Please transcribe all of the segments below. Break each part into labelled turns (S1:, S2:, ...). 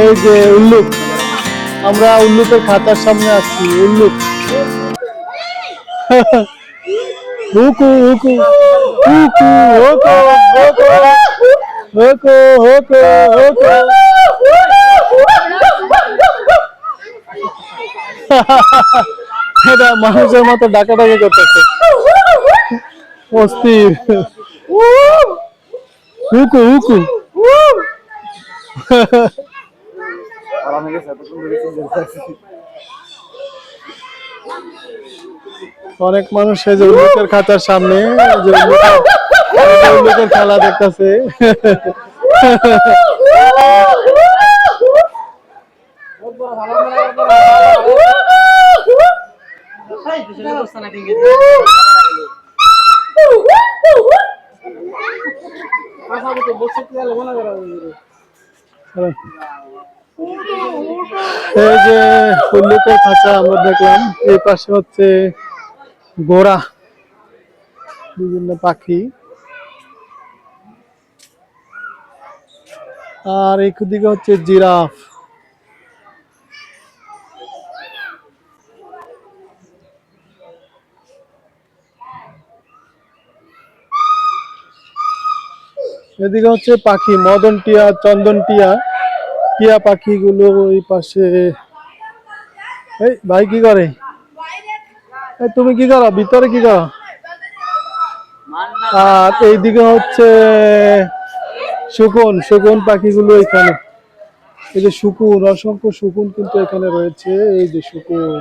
S1: এই যে উল্লুক আমরা উল্লুকের খাতার সামনে আছি উল্লুক হুকু হুকু হুকু, হোকো হোকো হোকো হোকো মানুষের মতো ডাকাডাকি করতেছে। অস্থির। হুকু হুকু। অনেক মানুষ এই যে খাতার সামনে উল্লুকের খেলা দেখতেছে। এই যে উল্লেখের খাঁচা আমরা দেখলাম, এই পাশে হচ্ছে গোড়া বিভিন্ন পাখি। আর এই দিকে হচ্ছে জিরাফ। এদিকে হচ্ছে পাখি, মদন টিয়া, চন্দন টিয়া টিয়া পাখিগুলো ওই পাশে। এই, ভাই কি করে? তুমি কি করো? ভিতরে কি করো? আর এইদিকে হচ্ছে শকুন শকুন পাখিগুলো এখানে। এই যে শকুন, অসংখ্য শকুন কিন্তু এখানে রয়েছে। এই যে শকুন।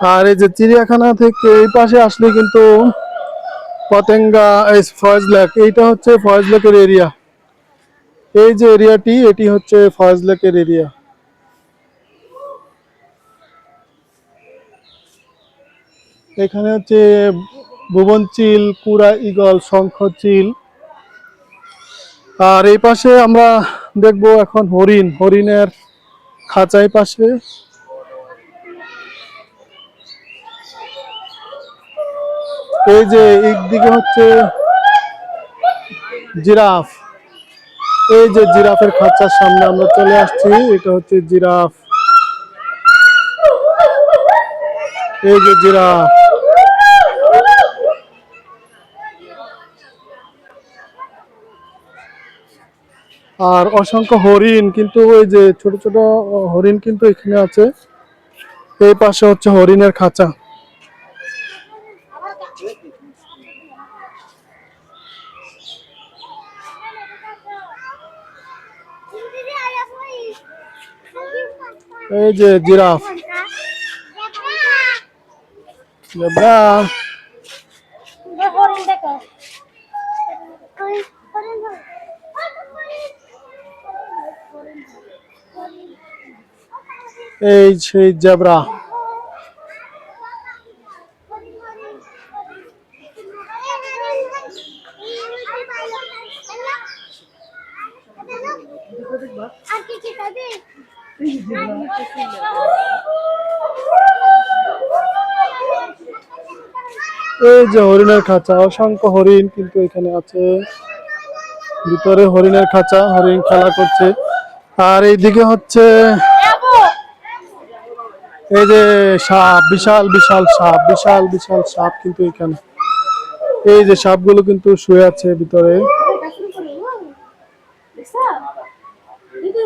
S1: আর এই যে চিড়িয়াখানা থেকে এই পাশে আসলে কিন্তু পতেঙ্গা, এই ফয়েজ লেক, এইটা হচ্ছে ফয়েজ লেকের এরিয়া এই যে এরিয়াটি এটি হচ্ছে ফয়েজ লেকের এরিয়া এখানে হচ্ছে ভুবন চিল, কুড়া ইগল শঙ্খ চিল। আর এই পাশে আমরা দেখব এখন হরিণ, হরিণের খাঁচাই পাশে। এই যে একদিকে হচ্ছে জিরাফ, এই যে জিরাফের খাঁচার সামনে আমরা চলে আসছি, এটা হচ্ছে জিরাফ। এই যে জিরাফ। আর অসংখ্য হরিণ, কিন্তু ওই যে ছোট ছোট হরিণ কিন্তু এখানে আছে। এই পাশে হচ্ছে হরিণের খাঁচা। এই যে জিরাফ। জেব্রা। এই সেই জেব্রা
S2: আর কি কি খাবে
S1: এই যে হরিণের খাঁচা, অসংখ্য হরিণ কিন্তু এখানে আছে। ভিতরে হরিণের খাঁচা, হরিণ খেলা করছে। আর এইদিকে হচ্ছে এই যে সাপ, বিশাল বিশাল সাপ, বিশাল বিশাল সাপ কিন্তু এখানে। এই যে সাপগুলো কিন্তু শুয়ে আছে ভিতরে।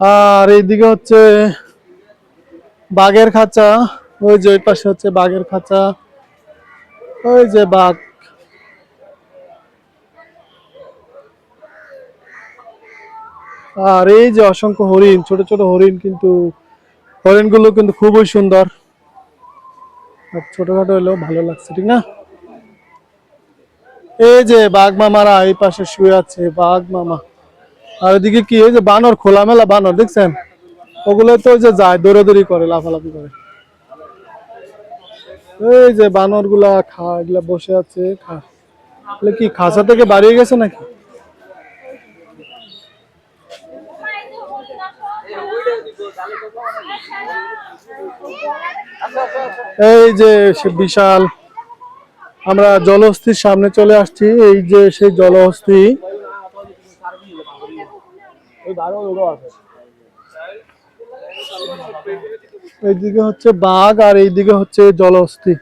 S3: আর
S1: এইদিকে হচ্ছে বাঘের খাঁচা, ওই যে ওই পাশে হচ্ছে বাঘের খাঁচা, ওই যে বাঘ। আর এই যে অসংখ্য হরিণ, ছোট ছোট হরিণ কিন্তু, হরিণগুলো কিন্তু খুবই সুন্দর। ছোটখাটো হলেও ভালো লাগছে, ঠিক না? এই যে বাঘ মামারা এই পাশে শুয়ে আছে, বাঘ মামা। আর এদিকে কি, এই যে বানর, খোলামেলা বানর, দেখছেন? ওগুলো তো যে যায়, দৌড়াদৌড়ি করে, লাফালাফি করে। এই যে বানরগুলা খা, এগুলা বসে আছে কি, খাসা থেকে বাড়িয়ে গেছে নাকি? এই যে বিশাল আমরা জলহস্তির সামনে চলে আসছি। এই যে সেই জলহস্তি। এইদিকে হচ্ছে বাঘ আর এইদিকে হচ্ছে জলহস্তি।